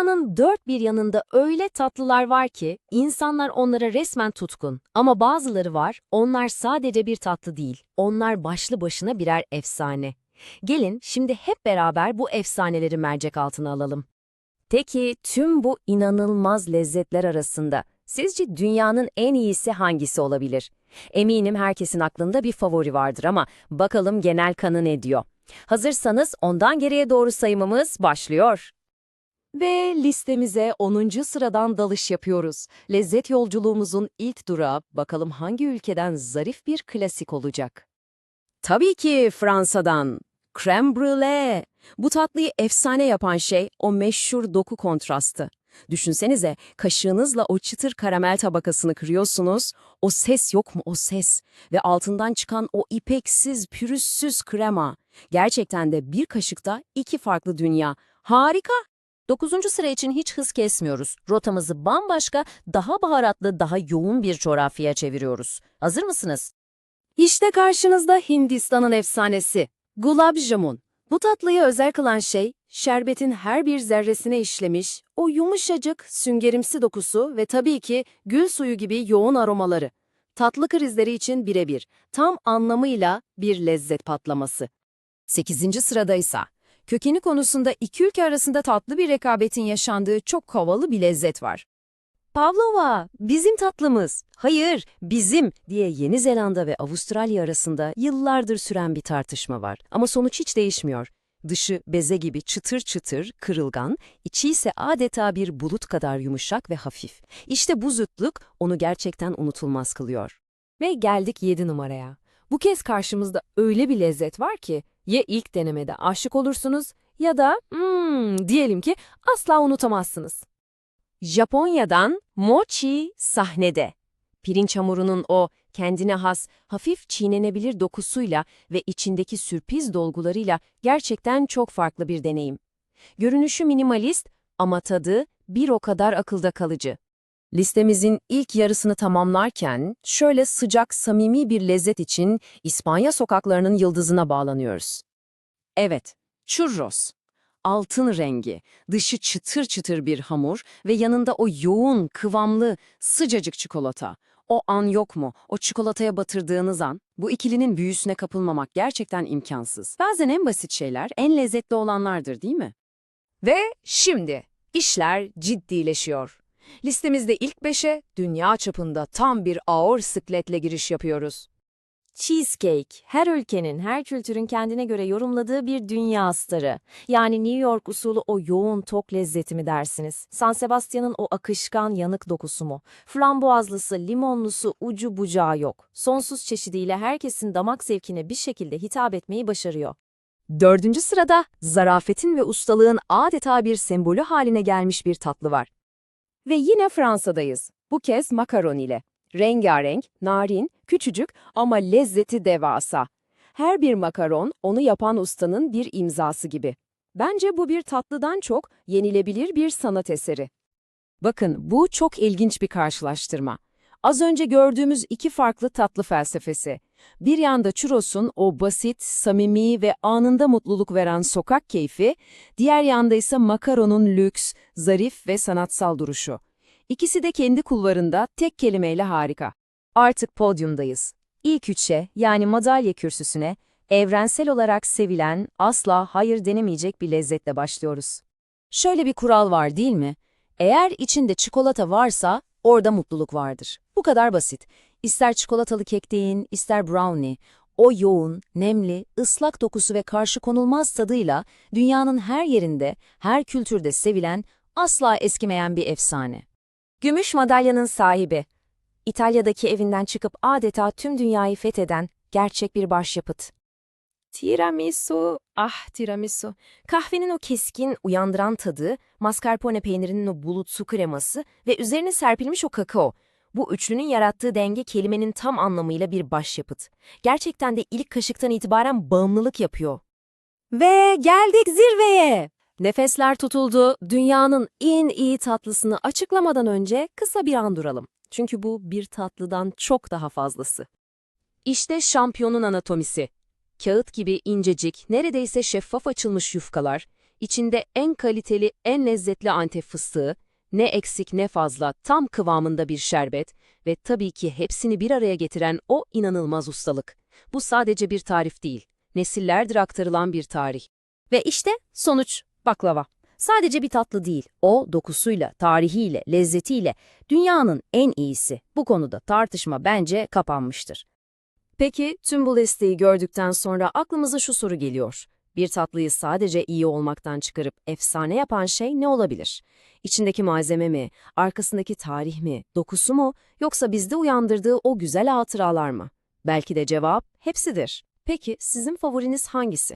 Dünyanın dört bir yanında öyle tatlılar var ki insanlar onlara resmen tutkun. Ama bazıları var, onlar sadece bir tatlı değil. Onlar başlı başına birer efsane. Gelin şimdi hep beraber bu efsaneleri mercek altına alalım. Peki tüm bu inanılmaz lezzetler arasında sizce dünyanın en iyisi hangisi olabilir? Eminim herkesin aklında bir favori vardır ama bakalım genel kanı ne diyor? Hazırsanız ondan geriye doğru sayımımız başlıyor. Ve listemize 10. sıradan dalış yapıyoruz. Lezzet yolculuğumuzun ilk durağı bakalım hangi ülkeden zarif bir klasik olacak? Tabii ki Fransa'dan. Crème brûlée. Bu tatlıyı efsane yapan şey o meşhur doku kontrastı. Düşünsenize kaşığınızla o çıtır karamel tabakasını kırıyorsunuz. O ses yok mu o ses? Ve altından çıkan o ipeksiz, pürüzsüz krema. Gerçekten de bir kaşıkta iki farklı dünya. Harika. Dokuzuncu sıra için hiç hız kesmiyoruz. Rotamızı bambaşka, daha baharatlı, daha yoğun bir coğrafyaya çeviriyoruz. Hazır mısınız? İşte karşınızda Hindistan'ın efsanesi. Gulab Jamun. Bu tatlıyı özel kılan şey, şerbetin her bir zerresine işlemiş, o yumuşacık, süngerimsi dokusu ve tabii ki gül suyu gibi yoğun aromaları. Tatlı krizleri için birebir, tam anlamıyla bir lezzet patlaması. 8. sıradaysa, kökeni konusunda iki ülke arasında tatlı bir rekabetin yaşandığı çok havalı bir lezzet var. Pavlova, bizim tatlımız. Hayır, bizim diye Yeni Zelanda ve Avustralya arasında yıllardır süren bir tartışma var. Ama sonuç hiç değişmiyor. Dışı beze gibi çıtır çıtır, kırılgan, içi ise adeta bir bulut kadar yumuşak ve hafif. İşte bu zıtlık onu gerçekten unutulmaz kılıyor. Ve geldik 7 numaraya. Bu kez karşımızda öyle bir lezzet var ki ya ilk denemede aşık olursunuz ya da hmm, diyelim ki asla unutamazsınız. Japonya'dan mochi sahnede. Pirinç hamurunun o kendine has, hafif çiğnenebilir dokusuyla ve içindeki sürpriz dolgularıyla gerçekten çok farklı bir deneyim. Görünüşü minimalist ama tadı bir o kadar akılda kalıcı. Listemizin ilk yarısını tamamlarken şöyle sıcak, samimi bir lezzet için İspanya sokaklarının yıldızına bağlanıyoruz. Evet, churros. Altın rengi, dışı çıtır çıtır bir hamur ve yanında o yoğun, kıvamlı, sıcacık çikolata. O an yok mu? O çikolataya batırdığınız an, bu ikilinin büyüsüne kapılmamak gerçekten imkansız. Bazen en basit şeyler en lezzetli olanlardır değil mi? Ve şimdi işler ciddileşiyor. Listemizde ilk beşe dünya çapında tam bir ağır sıkletle giriş yapıyoruz. Cheesecake, her ülkenin, her kültürün kendine göre yorumladığı bir dünya starı. Yani New York usulü o yoğun tok lezzeti mi dersiniz? San Sebastian'ın o akışkan yanık dokusu mu? Frambuazlısı, limonlusu, ucu bucağı yok. Sonsuz çeşidiyle herkesin damak zevkine bir şekilde hitap etmeyi başarıyor. Dördüncü sırada zarafetin ve ustalığın adeta bir sembolü haline gelmiş bir tatlı var. Ve yine Fransa'dayız. Bu kez makaron ile. Rengarenk, narin, küçücük ama lezzeti devasa. Her bir makaron onu yapan ustanın bir imzası gibi. Bence bu bir tatlıdan çok yenilebilir bir sanat eseri. Bakın bu çok ilginç bir karşılaştırma. Az önce gördüğümüz iki farklı tatlı felsefesi. Bir yanda churros'un o basit, samimi ve anında mutluluk veren sokak keyfi, diğer yanda ise makaronun lüks, zarif ve sanatsal duruşu. İkisi de kendi kulvarında tek kelimeyle harika. Artık podyumdayız. İlk üçe yani madalya kürsüsüne evrensel olarak sevilen, asla hayır denemeyecek bir lezzetle başlıyoruz. Şöyle bir kural var değil mi? Eğer içinde çikolata varsa orada mutluluk vardır. Bu kadar basit. İster çikolatalı kek deyin, ister brownie, o yoğun, nemli, ıslak dokusu ve karşı konulmaz tadıyla dünyanın her yerinde, her kültürde sevilen, asla eskimeyen bir efsane. Gümüş madalyanın sahibi. İtalya'daki evinden çıkıp adeta tüm dünyayı fetheden gerçek bir başyapıt. Tiramisu, ah tiramisu. Kahvenin o keskin, uyandıran tadı, mascarpone peynirinin o bulutsu kreması ve üzerine serpilmiş o kakao. Bu üçlünün yarattığı denge kelimenin tam anlamıyla bir başyapıt. Gerçekten de ilk kaşıktan itibaren bağımlılık yapıyor. Ve geldik zirveye. Nefesler tutuldu. Dünyanın en iyi tatlısını açıklamadan önce kısa bir an duralım. Çünkü bu bir tatlıdan çok daha fazlası. İşte şampiyonun anatomisi. Kağıt gibi incecik, neredeyse şeffaf açılmış yufkalar, İçinde en kaliteli, en lezzetli antep fıstığı, ne eksik ne fazla, tam kıvamında bir şerbet ve tabii ki hepsini bir araya getiren o inanılmaz ustalık. Bu sadece bir tarif değil, nesillerdir aktarılan bir tarih. Ve işte sonuç baklava. Sadece bir tatlı değil, o dokusuyla, tarihiyle, lezzetiyle dünyanın en iyisi. Bu konuda tartışma bence kapanmıştır. Peki tüm bu listeyi gördükten sonra aklımıza şu soru geliyor. Bir tatlıyı sadece iyi olmaktan çıkarıp efsane yapan şey ne olabilir? İçindeki malzeme mi, arkasındaki tarih mi, dokusu mu, yoksa bizde uyandırdığı o güzel hatıralar mı? Belki de cevap hepsidir. Peki sizin favoriniz hangisi?